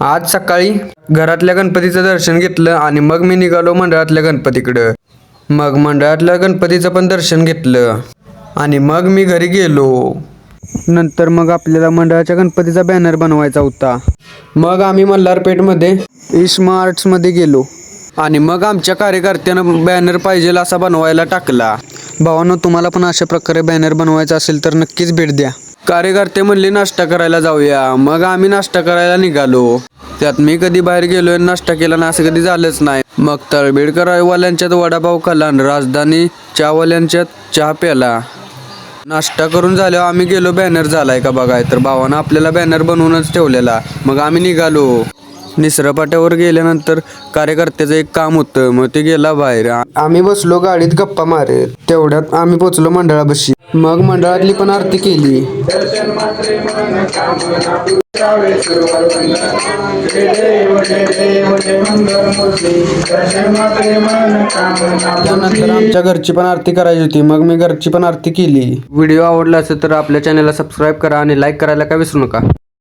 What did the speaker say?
आज सकाळी घरातल्या गणपतीचं दर्शन घेतलं आणि मग मी निघालो मंडळातल्या गणपतीकडं. मग मंडळातल्या गणपतीचं पण दर्शन घेतलं आणि मग मी घरी गेलो. नंतर मग आपल्याला मंडळाच्या गणपतीचा बॅनर बनवायचा होता. मग आम्ही मल्हारपेठमध्ये इस्मा आर्ट्समध्ये गेलो आणि मग आमच्या कार्यकर्त्यानं बॅनर पाहिजे असा बनवायला टाकला. भावानं तुम्हाला पण अशा प्रकारे बॅनर बनवायचा असेल तर नक्कीच भेट द्या. कार्यकर्ते म्हणले नाश्ता करायला जाऊया. मग आम्ही नाश्ता करायला निघालो. त्यात मी कधी बाहेर गेलोय नाश्ता केला ना असं कधी झालंच नाही. मग तळबेडकरवाल्यांच्यात वडापाव खाल्ला आणि राजधानी चहावाल्यांच्यात चहा प्याला. नाश्ता करून झाल्यावर आम्ही गेलो बॅनर झालाय का बघाय. तर भावानं आपल्याला बॅनर बनवूनच ठेवलेला. मग आम्ही निघालो. निसरपाट्यावर गेल्यानंतर कार्यकर्त्याचं एक काम होतं. मग ते गेला बाहेर. आम्ही बसलो गाडीत गप्पा मारे तेवढ्यात आम्ही पोचलो मंडळापाशी. मग मंडळातली पण आरती केली. त्यानंतर आमच्या घरची पण आरती करायची होती. मग मी घरची पण आरती केली. व्हिडिओ आवडला असेल तर आपल्या चॅनलला सबस्क्राईब करा आणि लाईक करायला काय विसरू नका.